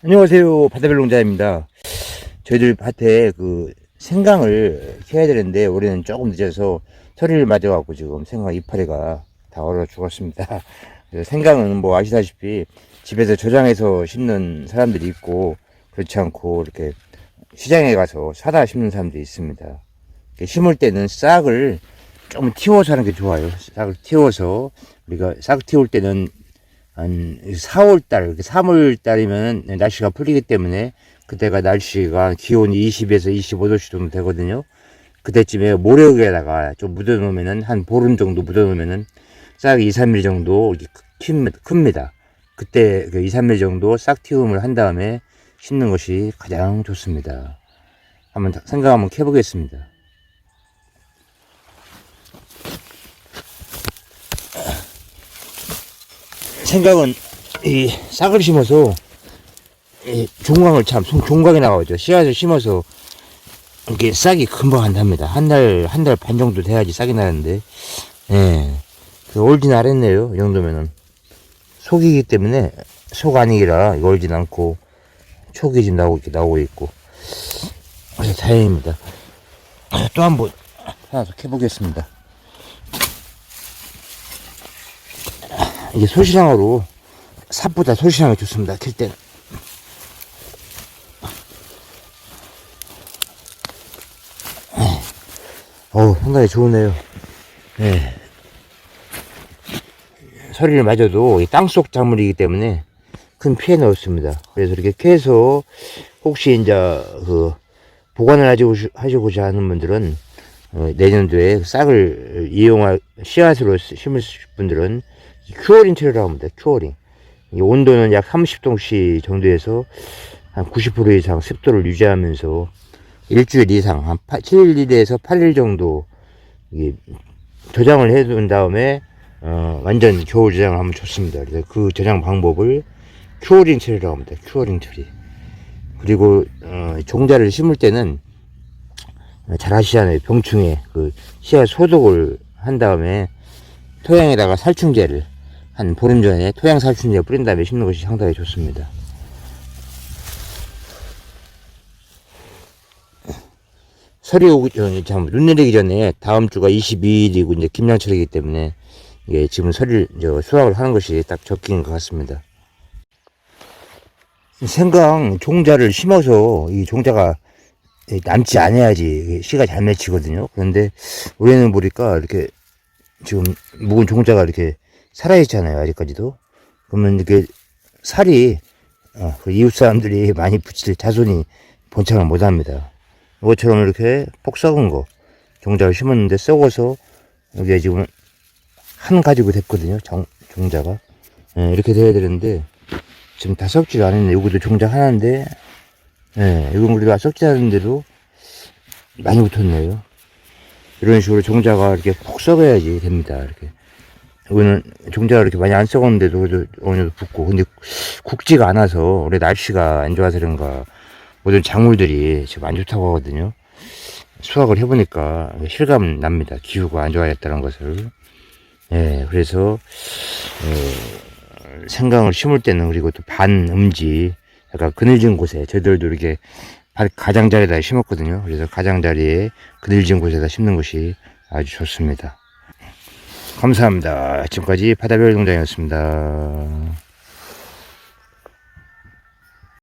안녕하세요. 바다별농자입니다. 저희들 밭에 그 생강을 캐야 되는데 올해는 조금 늦어서 서리를 맞아갖고 지금 생강 이파리가 다 얼어 죽었습니다. 생강은 뭐 아시다시피 집에서 저장해서 심는 사람들이 있고 그렇지 않고 이렇게 시장에 가서 사다 심는 사람들이 있습니다. 심을 때는 싹을 좀 틔워서 하는 게 좋아요. 싹을 틔워서 우리가 싹 틔울 때는 한 4월달, 3월달이면 날씨가 풀리기 때문에 그때가 날씨가 기온이 20에서 25도씨 정도 되거든요. 그때쯤에 모래역에다가 좀 묻어놓으면은 한 보름 정도 묻어놓으면은 싹이 2, 3mm 정도 큽니다. 그때 그 2, 3mm 정도 싹 틔움을 한 다음에 심는 것이 가장 좋습니다. 한번 생각 한번 해보겠습니다. 생각은 이 싹을 심어서 이 종광을 참 종- 종광이 나오죠. 씨앗을 심어서 이렇게 싹이 금방 한답니다. 한 달 한 달 반 정도 돼야지 싹이 나는데, 예, 그 올진 않았네요. 이 정도면은 속이기 때문에 속 아니기라 이거 올진 않고 촉이 지금 나오고 이렇게 나오고 있고 그래서 다행입니다. 또 한번 하나 더 해보겠습니다. 이게 소시랑으로 삽보다 소시랑이 좋습니다. 킬 때는. 어우, 상당히 좋으네요. 네. 서리를 맞아도 땅속 작물이기 때문에 큰 피해는 없습니다. 그래서 이렇게 캐서 혹시 이제 그 보관을 하시고, 하시고자 하는 분들은 어, 내년도에 싹을 이용할 씨앗으로 심을 분들은 큐어링 처리라고 합니다. 큐어링. 이 온도는 약 30도씨 정도에서 한 90% 이상 습도를 유지하면서 일주일 이상 한 8, 7일에서 8일 정도 이게 저장을 해둔 다음에 어, 완전 겨울 저장을 하면 좋습니다. 그래서 그 저장 방법을 큐어링 처리라고 합니다. 큐어링 처리. 그리고 어, 종자를 심을 때는 잘 아시잖아요. 병충해 그 씨앗 소독을 한 다음에 토양에다가 살충제를 한 보름 전에 토양 살충제 뿌린 다음에 심는 것이 상당히 좋습니다. 설이 오기 전에, 참, 눈 내리기 전에 다음 주가 22일이고 이제 김양철이기 때문에 이게 지금 설을 수확을 하는 것이 딱 적기인 것 같습니다. 생강 종자를 심어서 이 종자가 남지 않아야지 씨가 잘 맺히거든요. 그런데 올해는 보니까 이렇게 지금 묵은 종자가 이렇게 살아있잖아요. 아직까지도. 그러면 이렇게 살이 어, 그 이웃 사람들이 많이 붙일 자손이 본창을 못 합니다. 이것처럼 이렇게 폭 썩은 거 종자를 심었는데 썩어서 이게 지금 한 가지고 됐거든요. 정, 종자가 예, 이렇게 돼야 되는데 지금 다 썩지가 않았네. 이것도 종자 하나인데 예, 이건 우리가 썩지 않은데도 많이 붙었네요. 이런 식으로 종자가 이렇게 푹 썩어야지 됩니다. 이렇게. 이거는 종자가 이렇게 많이 안 썩었는데도 어느 정도 붙고. 근데 굵지가 않아서 올해 날씨가 안 좋아서 그런가 모든 작물들이 지금 안 좋다고 하거든요. 수확을 해보니까 실감 납니다. 기후가 안 좋아졌다는 것을. 예, 그래서, 어, 생강을 심을 때는 그리고 또 반음지, 약간 그늘진 곳에 저희들도 이렇게 밭 가장자리에다 심었거든요. 그래서 가장자리에 그늘진 곳에다 심는 것이 아주 좋습니다. 감사합니다. 지금까지 바다별 농장이었습니다.